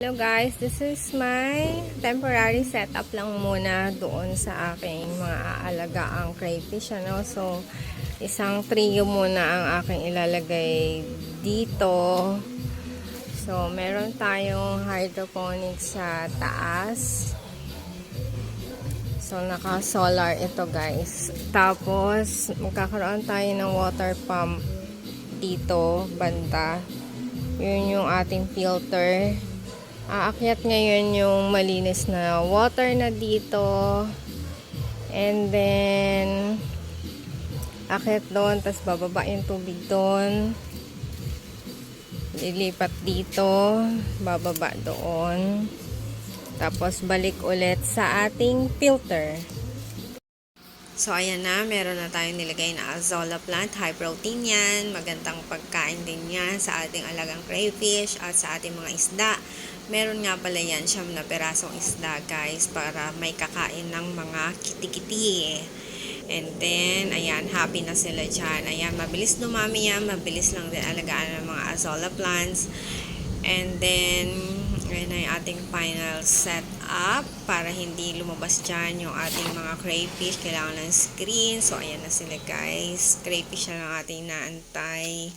Hello guys, this is my temporary setup lang muna doon sa aking mga aalagaang crayfish. Ano? So, isang trio muna ang aking ilalagay dito. So, meron tayong hydroponics sa taas. So, naka-solar ito guys. Tapos, magkakaroon tayo ng water pump dito, banda. Yun yung ating filter. Aakyat ngayon yung malinis na water na dito. And then, akyat doon, tapos bababa yung tubig doon. Lilipat dito, bababa doon. Tapos, balik ulit sa ating filter. So, ayan na. Meron na tayong nilagay na azolla plant. High protein yan. Magandang pagkain din yan sa ating alagang crayfish at sa ating mga isda. Meron nga pala yan siyam na perasong isda, guys, para may kakain ng mga kitikiti. And then, ayan, happy na sila dyan. Ayan, mabilis dumami yan. Mabilis lang din alagaan ng mga azolla plants. And then, ating final setup para hindi lumabas dyan yung ating mga crayfish. Kailangan ng screen. So, ayan na sila guys. Crayfish na lang ating naantay.